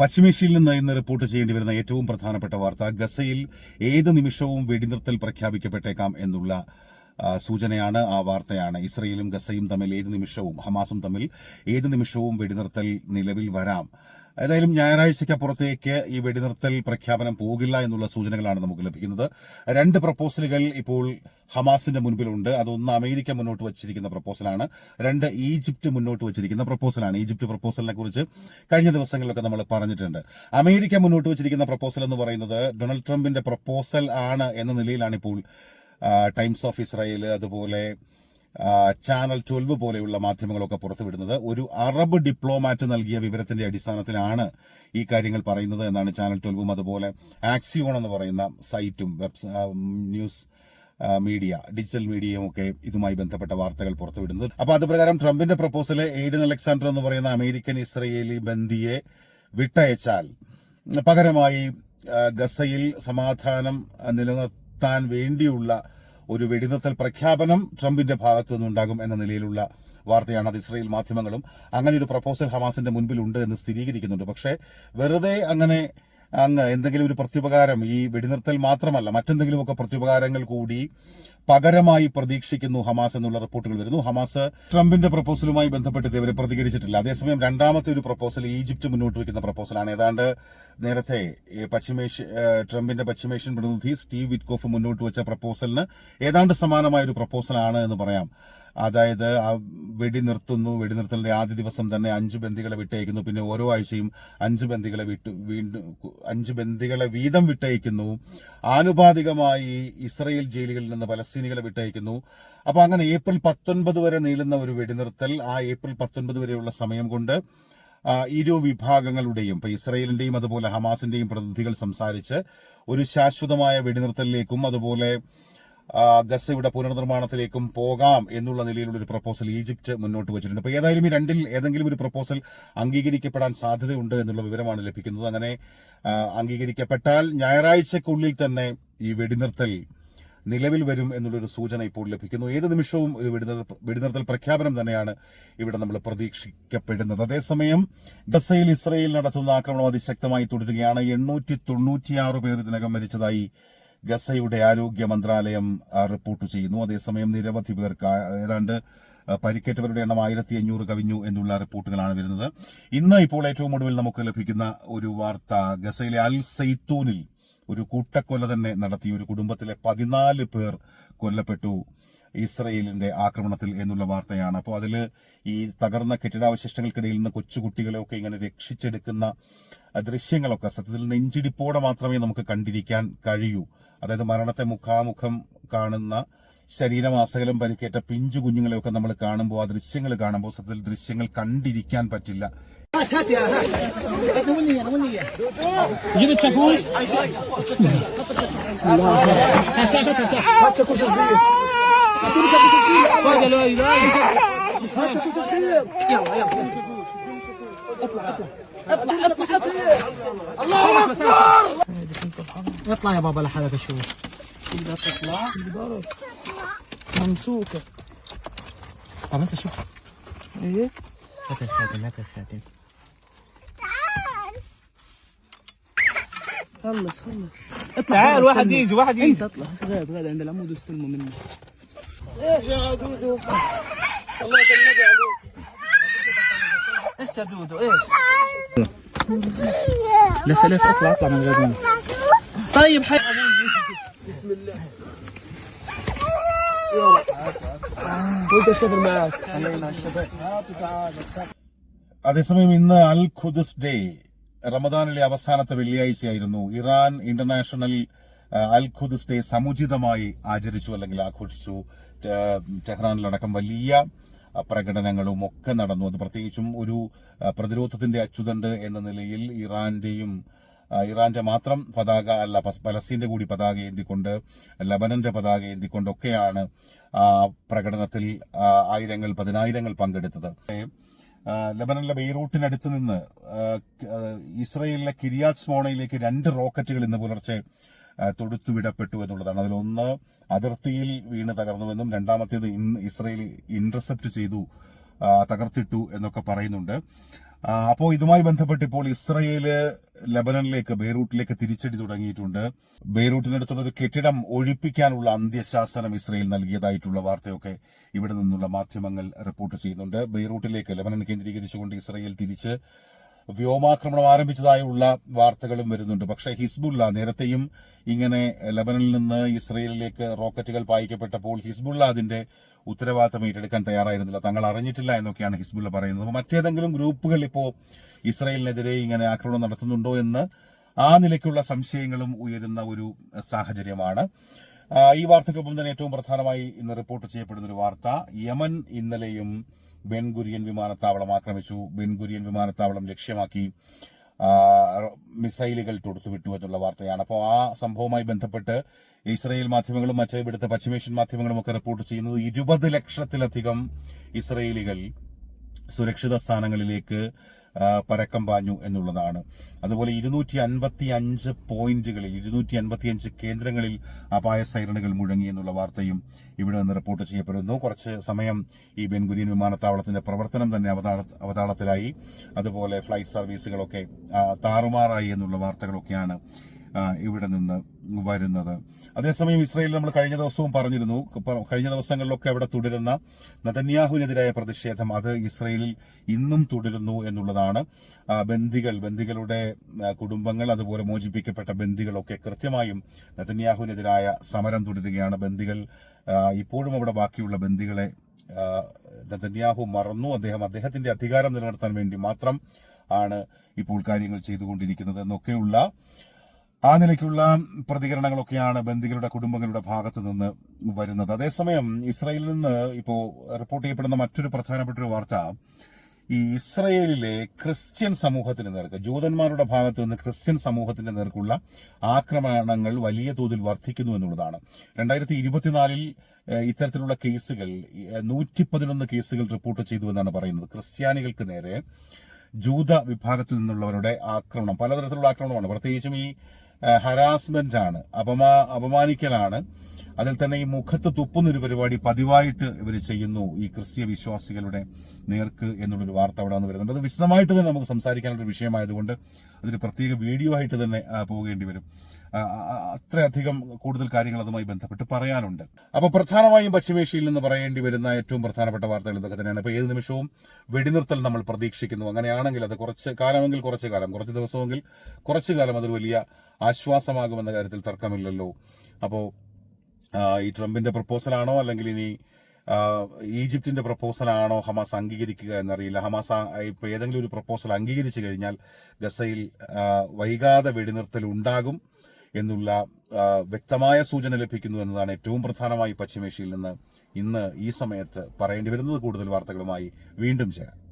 പശ്ചിമേഷ്യയിൽ നിന്ന് ഇന്ന് റിപ്പോർട്ട് ചെയ്യേണ്ടി വരുന്ന ഏറ്റവും പ്രധാനപ്പെട്ട വാർത്ത ഗസയിൽ ഏത് നിമിഷവും വെടിനിർത്തൽ പ്രഖ്യാപിക്കപ്പെട്ടേക്കാം എന്നുള്ള സൂചനയാണ് ആ വാർത്തയാണ്. ഇസ്രയേലും ഗസയും തമ്മിൽ ഏത് നിമിഷവും ഹമാസും തമ്മിൽ ഏത് നിമിഷവും വെടിനിർത്തൽ നിലവിൽ വരാം. ഏതായാലും ഞായറാഴ്ചയ്ക്കപ്പുറത്തേക്ക് ഈ വെടിനിർത്തൽ പ്രഖ്യാപനം പോകില്ല എന്നുള്ള സൂചനകളാണ് നമുക്ക് ലഭിക്കുന്നത്. രണ്ട് പ്രപ്പോസലുകൾ ഇപ്പോൾ ഹമാസിന്റെ മുൻപിലുണ്ട്. അതൊന്ന് അമേരിക്ക മുന്നോട്ട് വച്ചിരിക്കുന്ന പ്രപ്പോസലാണ്. രണ്ട് ഈജിപ്റ്റ് മുന്നോട്ട് വച്ചിരിക്കുന്ന പ്രപ്പോസലാണ്. ഈജിപ്റ്റ് പ്രപ്പോസലിനെ കുറിച്ച് കഴിഞ്ഞ ദിവസങ്ങളിലൊക്കെ നമ്മൾ പറഞ്ഞിട്ടുണ്ട്. അമേരിക്ക മുന്നോട്ട് വച്ചിരിക്കുന്ന പ്രപ്പോസൽ എന്ന് പറയുന്നത് ഡൊണാൾഡ് ട്രംപിന്റെ പ്രപ്പോസൽ ആണ് എന്ന നിലയിലാണ് ഇപ്പോൾ ടൈംസ് ഓഫ് ഇസ്രായേൽ അതുപോലെ ചാനൽ ട്വൽവ് പോലെയുള്ള മാധ്യമങ്ങളൊക്കെ പുറത്തുവിടുന്നത് ഒരു അറബ് ഡിപ്ലോമാറ്റ് നൽകിയ വിവരത്തിന്റെ അടിസ്ഥാനത്തിലാണ് ഈ കാര്യങ്ങൾ പറയുന്നത് എന്നാണ് ചാനൽ ട്വൽവും അതുപോലെ ആക്സിയോൺ എന്ന് പറയുന്ന സൈറ്റും വെബ് ന്യൂസ് മീഡിയ ഡിജിറ്റൽ മീഡിയയും ഒക്കെ ഇതുമായി ബന്ധപ്പെട്ട വാർത്തകൾ പുറത്തുവിടുന്നത്. അപ്പോൾ അത് പ്രകാരം ട്രംപിന്റെ പ്രപ്പോസൽ എയ്ഡൻ അലക്സാണ്ടർ എന്ന് പറയുന്ന അമേരിക്കൻ ഇസ്രയേലി ബന്ദിയെ വിട്ടയച്ചാൽ പകരമായി ഗസയിൽ സമാധാനം നിലനിർത്താൻ വേണ്ടിയുള്ള ഒരു വെടിനിർത്തൽ പ്രഖ്യാപനം ട്രംപിന്റെ ഭാഗത്തു നിന്നുണ്ടാകും എന്ന നിലയിലുള്ള വാർത്തയാണ് അത് ഇസ്രയേൽ മാധ്യമങ്ങളും. അങ്ങനെ ഒരു പ്രപ്പോസൽ ഹമാസിന്റെ മുൻപിലുണ്ട് എന്ന് സ്ഥിരീകരിക്കുന്നുണ്ട്. പക്ഷേ വെറുതെ അങ്ങനെ അങ്ങ് എന്തെങ്കിലും ഒരു പ്രത്യുപകാരം ഈ വെടിനിർത്തൽ മാത്രമല്ല മറ്റെന്തെങ്കിലുമൊക്കെ പ്രത്യുപകാരങ്ങൾ കൂടി പകരമായി പ്രതീക്ഷിക്കുന്നു ഹമാസ് എന്നുള്ള റിപ്പോർട്ടുകൾ വരുന്നു. ഹമാസ് ട്രംപിന്റെ പ്രപ്പോസലുമായി ബന്ധപ്പെട്ട് ഇതുവരെ പ്രതികരിച്ചിട്ടില്ല. അതേസമയം രണ്ടാമത്തെ ഒരു പ്രപ്പോസൽ ഈജിപ്ത് മുന്നോട്ട് വയ്ക്കുന്ന പ്രപ്പോസലാണ്. ഏതാണ്ട് നേരത്തെ പശ്ചിമേഷ്യ ട്രംപിന്റെ പശ്ചിമേഷ്യൻ പ്രതിനിധി സ്റ്റീവ് വിറ്റ്കോഫ് മുന്നോട്ട് വെച്ച പ്രപ്പോസലിന് ഏതാണ്ട് സമാനമായ ഒരു പ്രപ്പോസലാണ് എന്ന് പറയാം. അതായത് ആ വെടി നിർത്തുന്നു. വെടി വെടിനിർത്തലിന്റെ ആദ്യ ദിവസം തന്നെ അഞ്ച് ബന്ദികളെ വിട്ടയക്കുന്നു. പിന്നെ ഓരോ ആഴ്ചയും അഞ്ച് ബന്ദികളെ വിട്ടു വീണ്ടും അഞ്ച് ബന്ദികളെ വീതം വിട്ടയക്കുന്നു. ആനുപാതികമായി ഇസ്രയേൽ ജയിലുകളിൽ നിന്ന് പലസ്തീനികളെ വിട്ടയക്കുന്നു. അപ്പോൾ അങ്ങനെ ഏപ്രിൽ പത്തൊൻപത് വരെ നീളുന്ന ഒരു വെടിനിർത്തൽ ആ ഏപ്രിൽ പത്തൊൻപത് വരെയുള്ള സമയം കൊണ്ട് ഇരു വിഭാഗങ്ങളുടെയും ഇപ്പൊ ഇസ്രയേലിന്റെയും അതുപോലെ ഹമാസിന്റെയും പ്രതിനിധികൾ സംസാരിച്ച് ഒരു ശാശ്വതമായ വെടിനിർത്തലിലേക്കും അതുപോലെ ഗസയുടെ പുനർനിർമ്മാണത്തിലേക്കും പോകാം എന്നുള്ള നിലയിലുള്ള ഒരു പ്രപ്പോസൽ ഈജിപ്റ്റ് മുന്നോട്ട് വെച്ചിട്ടുണ്ട്. അപ്പോൾ ഏതായാലും ഈ രണ്ടിൽ ഏതെങ്കിലും ഒരു പ്രപ്പോസൽ അംഗീകരിക്കപ്പെടാൻ സാധ്യതയുണ്ട് എന്നുള്ള വിവരമാണ് ലഭിക്കുന്നത്. അങ്ങനെ അംഗീകരിക്കപ്പെട്ടാൽ ഞായറാഴ്ചക്കുള്ളിൽ തന്നെ ഈ വെടിനിർത്തൽ നിലവിൽ വരും എന്നുള്ളൊരു സൂചന ഇപ്പോൾ ലഭിക്കുന്നു. ഏത് നിമിഷവും ഒരു വെടിനിർത്തൽ പ്രഖ്യാപനം തന്നെയാണ് ഇവിടെ നമ്മൾ പ്രതീക്ഷിക്കപ്പെടുന്നത്. അതേസമയം ഗസയിൽ ഇസ്രയേൽ നടത്തുന്ന ആക്രമണം അതിശക്തമായി തുടരുകയാണ്. എണ്ണൂറ്റി തൊണ്ണൂറ്റിയാറ് പേർ ഇതിനകം മരിച്ചതായി ഗസയുടെ ആരോഗ്യ മന്ത്രാലയം റിപ്പോർട്ട് ചെയ്യുന്നു. അതേസമയം നിരവധി പേർക്ക് ഏതാണ്ട് പരിക്കേറ്റവരുടെ എണ്ണം ആയിരത്തി അഞ്ഞൂറ് കവിഞ്ഞു എന്നുള്ള റിപ്പോർട്ടുകളാണ് വരുന്നത്. ഇന്ന് ഇപ്പോൾ ഏറ്റവും ഒടുവിൽ നമുക്ക് ലഭിക്കുന്ന ഒരു വാർത്ത ഗസയിലെ അൽ സൈത്തൂനിൽ ഒരു കൂട്ടക്കൊല തന്നെ നടത്തി. ഒരു കുടുംബത്തിലെ പതിനാല് പേർ കൊല്ലപ്പെട്ടു ഇസ്രയേലിന്റെ ആക്രമണത്തിൽ എന്നുള്ള വാർത്തയാണ്. അപ്പോൾ അതിൽ ഈ തകർന്ന കെട്ടിടാവശിഷ്ടങ്ങൾക്കിടയിൽ നിന്ന് കൊച്ചുകുട്ടികളെയൊക്കെ ഇങ്ങനെ രക്ഷിച്ചെടുക്കുന്ന ദൃശ്യങ്ങളൊക്കെ സത്യത്തിൽ നെഞ്ചിടിപ്പോടെ മാത്രമേ നമുക്ക് കണ്ടിരിക്കാൻ കഴിയൂ. അതായത് മരണത്തെ മുഖാമുഖം കാണുന്ന ശരീരമാസകലം പരിക്കേറ്റ പിഞ്ചു കുഞ്ഞുങ്ങളെയൊക്കെ നമ്മൾ കാണുമ്പോൾ ആ ദൃശ്യങ്ങൾ കാണുമ്പോൾ സത്യത്തിൽ ദൃശ്യങ്ങൾ കണ്ടിരിക്കാൻ പറ്റില്ല جيب الشاكوش فوق الوالد اطلع يا بابا لحالك أشوف إذا تطلع ممسوكه طب أنت شوف إيه؟ هات الخاتم هات الخاتم خلص خلص. اطلع تعال واحد يجي واحد يجي. أنت اطلع. غاد غاد عند العمود واستلمه منه إيش يا دودو؟ الله النبي عليك. إيش يا دودو؟ إيش؟ لف لف اطلع اطلع من غير ناس طيب حي بسم الله وانت الشفر معاك خلينا الشباب അതേസമയം ഇന്ന് അൽ ഖുദസ് ഡേ റമദാനിലെ അവസാനത്തെ വെള്ളിയാഴ്ചയായിരുന്നു ഇറാൻ ഇന്റർനാഷണൽ ആ, അൽ ഖുദസ് ഡേ സമുചിതമായി ആചരിച്ചു അല്ലെങ്കിൽ ആഘോഷിച്ചു ടെ- ടെഹ്റാനിലടക്കം വലിയ ആ, പ്രകടനങ്ങളും ഒക്കെ നടന്നു അത് പ്രത്യേകിച്ചും ഒരു ആ, പ്രതിരോധത്തിന്റെ അച്ചുതണ്ട് എന്ന നിലയിൽ ഇറാന്റെയും ആ, ഇറാന്റെ മാത്രം പതാക അല്ല പലസ്തീന്റെ കൂടി പതാക ഏന്തിക്കൊണ്ട് ലബനന്റെ പതാക ഏന്തിക്കൊണ്ടൊക്കെയാണ് പ്രകടനത്തിൽ ആയിരങ്ങൾ പതിനായിരങ്ങൾ പങ്കെടുത്തത്. ലബനനിലെ ബെയ്റൂട്ടിനടുത്ത് നിന്ന് ഇസ്രയേലിലെ കിരിയാസ് സ്മോണയിലേക്ക് രണ്ട് റോക്കറ്റുകൾ ഇന്ന് പുലർച്ചെ തൊടുത്തുവിടപ്പെട്ടു എന്നുള്ളതാണ്. അതിലൊന്ന് അതിർത്തിയിൽ വീണ് തകർന്നുവെന്നും രണ്ടാമത്തേത് ഇന്ന് ഇസ്രയേൽ ഇന്റർസെപ്റ്റ് ചെയ്തു തകർത്തിട്ടു എന്നൊക്കെ പറയുന്നുണ്ട്. അപ്പോൾ ഇതുമായി ബന്ധപ്പെട്ട് ഇപ്പോൾ ഇസ്രയേൽ ലബനനിലേക്ക് ബെയ്റൂട്ടിലേക്ക് തിരിച്ചടി തുടങ്ങിയിട്ടുണ്ട്. ബെയ്റൂട്ടിനടുത്തുള്ള ഒരു കെട്ടിടം ഒഴിപ്പിക്കാനുള്ള അന്ത്യശാസനം ഇസ്രയേൽ നൽകിയതായിട്ടുള്ള വാർത്തയൊക്കെ ഇവിടെ നിന്നുള്ള മാധ്യമങ്ങൾ റിപ്പോർട്ട് ചെയ്യുന്നുണ്ട്. ബെയ്റൂട്ടിലേക്ക് ലബനൻ കേന്ദ്രീകരിച്ചുകൊണ്ട് ഇസ്രയേൽ തിരിച്ച് വ്യോമാക്രമണം ആരംഭിച്ചതായുള്ള വാർത്തകളും വരുന്നുണ്ട്. പക്ഷേ ഹിസ്ബുള്ള നേരത്തെയും ഇങ്ങനെ ലബനനിൽ നിന്ന് ഇസ്രയേലിലേക്ക് റോക്കറ്റുകൾ പായിക്കപ്പെട്ടപ്പോൾ ഹിസ്ബുള്ള അതിന്റെ ഉത്തരവാദിത്തം ഏറ്റെടുക്കാൻ തയ്യാറായിരുന്നില്ല. തങ്ങൾ അറിഞ്ഞിട്ടില്ല എന്നൊക്കെയാണ് ഹിസ്ബുള്ള പറയുന്നത്. അപ്പോൾ മറ്റേതെങ്കിലും ഗ്രൂപ്പുകൾ ഇപ്പോൾ ഇസ്രായേലിനെതിരെ ഇങ്ങനെ ആക്രമണം നടത്തുന്നുണ്ടോ എന്ന് ആ നിലയ്ക്കുള്ള സംശയങ്ങളും ഉയരുന്ന ഒരു സാഹചര്യമാണ്. ഈ വാർത്തയ്ക്കൊപ്പം തന്നെ ഏറ്റവും പ്രധാനമായി ഇന്ന് റിപ്പോർട്ട് ചെയ്യപ്പെടുന്ന ഒരു വാർത്ത. യമൻ ഇന്നലെയും ബെൻഗുരിയൻ വിമാനത്താവളം ആക്രമിച്ചു. ബെൻഗുരിയൻ വിമാനത്താവളം ലക്ഷ്യമാക്കി മിസൈലുകൾ തൊടുത്തുവിട്ടു എന്നുള്ള വാർത്തയാണ്. അപ്പോൾ ആ സംഭവവുമായി ബന്ധപ്പെട്ട് ഇസ്രയേൽ മാധ്യമങ്ങളും മറ്റ് ഇവിടുത്തെ പശ്ചിമേഷ്യൻ മാധ്യമങ്ങളും ഒക്കെ റിപ്പോർട്ട് ചെയ്യുന്നത് ഇരുപത് ലക്ഷത്തിലധികം ഇസ്രയേലികൾ സുരക്ഷിത സ്ഥാനങ്ങളിലേക്ക് പരക്കം പാഞ്ഞു എന്നുള്ളതാണ്. അതുപോലെ ഇരുന്നൂറ്റി അൻപത്തി അഞ്ച് പോയിന്റുകളിൽ ഇരുന്നൂറ്റി അൻപത്തി അഞ്ച് കേന്ദ്രങ്ങളിൽ അപായ സൈറണുകൾ മുഴങ്ങി എന്നുള്ള വാർത്തയും ഇവിടെ നിന്ന് റിപ്പോർട്ട് ചെയ്യപ്പെടുന്നു. കുറച്ച് സമയം ഈ ബെൻഗുരിയൻ വിമാനത്താവളത്തിന്റെ പ്രവർത്തനം തന്നെ അവതാളത്തിലായി. അതുപോലെ ഫ്ലൈറ്റ് സർവീസുകളൊക്കെ താറുമാറായി എന്നുള്ള വാർത്തകളൊക്കെയാണ് ഇവിടെ നിന്ന് വരുന്നത്. അതേസമയം ഇസ്രയേൽ നമ്മൾ കഴിഞ്ഞ ദിവസവും പറഞ്ഞിരുന്നു കഴിഞ്ഞ ദിവസങ്ങളിലൊക്കെ അവിടെ തുടരുന്ന നതന്യാഹുവിനെതിരായ പ്രതിഷേധം അത് ഇസ്രയേലിൽ ഇന്നും തുടരുന്നു എന്നുള്ളതാണ്. ബന്ദികൾ ബന്ദികളുടെ കുടുംബങ്ങൾ അതുപോലെ മോചിപ്പിക്കപ്പെട്ട ബന്ദികളൊക്കെ കൃത്യമായും നതന്യാഹുവിനെതിരായ സമരം തുടരുകയാണ്. ബന്ദികൾ ഇപ്പോഴും അവിടെ ബാക്കിയുള്ള ബന്ദികളെ നെതന്യാഹു മറന്നു. അദ്ദേഹം അദ്ദേഹത്തിന്റെ അധികാരം നിലനിർത്താൻ വേണ്ടി മാത്രം ആണ് ഇപ്പോൾ കാര്യങ്ങൾ ചെയ്തുകൊണ്ടിരിക്കുന്നത് എന്നൊക്കെയുള്ള ആ നിലയ്ക്കുള്ള പ്രതികരണങ്ങളൊക്കെയാണ് ബന്ദികളുടെ കുടുംബങ്ങളുടെ ഭാഗത്ത് നിന്ന് വരുന്നത്. അതേസമയം ഇസ്രായേലിൽ നിന്ന് ഇപ്പോൾ റിപ്പോർട്ട് ചെയ്യപ്പെടുന്ന മറ്റൊരു പ്രധാനപ്പെട്ട ഒരു വാർത്ത ഈ ഇസ്രയേലിലെ ക്രിസ്ത്യൻ സമൂഹത്തിന് നേർക്ക് ജൂതന്മാരുടെ ഭാഗത്ത് നിന്ന് ക്രിസ്ത്യൻ സമൂഹത്തിന്റെ നേർക്കുള്ള ആക്രമണങ്ങൾ വലിയ തോതിൽ വർദ്ധിക്കുന്നു എന്നുള്ളതാണ്. രണ്ടായിരത്തി ഇരുപത്തിനാലിൽ ഇത്തരത്തിലുള്ള കേസുകൾ നൂറ്റി പതിനൊന്ന് കേസുകൾ റിപ്പോർട്ട് ചെയ്തു എന്നാണ് പറയുന്നത്. ക്രിസ്ത്യാനികൾക്ക് നേരെ ജൂത വിഭാഗത്തിൽ നിന്നുള്ളവരുടെ ആക്രമണം പലതരത്തിലുള്ള ആക്രമണമാണ്. പ്രത്യേകിച്ചും ഈ ഹരാസ്മെന്റ് ആണ് അപമാ അപമാനിക്കലാണ്. അതിൽ തന്നെ ഈ മുഖത്ത് തുപ്പുന്നൊരു പരിപാടി പതിവായിട്ട് ഇവർ ചെയ്യുന്നു ഈ ക്രിസ്തീയ വിശ്വാസികളുടെ നേർക്ക് എന്നുള്ളൊരു വാർത്ത അവിടെ നിന്ന് വരുന്നുണ്ട്. അത് വിശദമായിട്ട് തന്നെ നമുക്ക് സംസാരിക്കാനുള്ള ഒരു വിഷയമായതുകൊണ്ട് അതൊരു പ്രത്യേക വീഡിയോ ആയിട്ട് തന്നെ പോകേണ്ടി വരും. അത്രയധികം കൂടുതൽ കാര്യങ്ങൾ അതുമായി ബന്ധപ്പെട്ട് പറയാനുണ്ട്. അപ്പോൾ പ്രധാനമായും പശ്ചിമേഷ്യയിൽ നിന്ന് പറയേണ്ടി വരുന്ന ഏറ്റവും പ്രധാനപ്പെട്ട വാർത്തകൾ ഇതൊക്കെ തന്നെയാണ്. ഇപ്പോൾ ഏത് നിമിഷവും വെടിനിർത്തൽ നമ്മൾ പ്രതീക്ഷിക്കുന്നു. അങ്ങനെയാണെങ്കിൽ അത് കുറച്ച് കാലമെങ്കിൽ കുറച്ച് കാലം കുറച്ച് ദിവസമെങ്കിൽ കുറച്ച് കാലം അതൊരു വലിയ ആശ്വാസമാകുമെന്ന കാര്യത്തിൽ തർക്കമില്ലല്ലോ. അപ്പോൾ ഈ ട്രംപിന്റെ പ്രപ്പോസലാണോ അല്ലെങ്കിൽ ഇനി ഈജിപ്തിന്റെ പ്രപ്പോസലാണോ ഹമാസ് അംഗീകരിക്കുക എന്നറിയില്ല. ഹമാസ് ഇപ്പോൾ ഇപ്പൊ ഏതെങ്കിലും ഒരു പ്രപ്പോസൽ അംഗീകരിച്ചു കഴിഞ്ഞാൽ ഗസയിൽ വൈകാതെ വെടിനിർത്തൽ ഉണ്ടാകും എന്നുള്ള വ്യക്തമായ സൂചന ലഭിക്കുന്നു എന്നതാണ് ഏറ്റവും പ്രധാനമായി പശ്ചിമേഷ്യയിൽ നിന്ന് ഇന്ന് ഈ സമയത്ത് പറയേണ്ടി വരുന്നത്. കൂടുതൽ വാർത്തകളുമായി വീണ്ടും ചേരാം.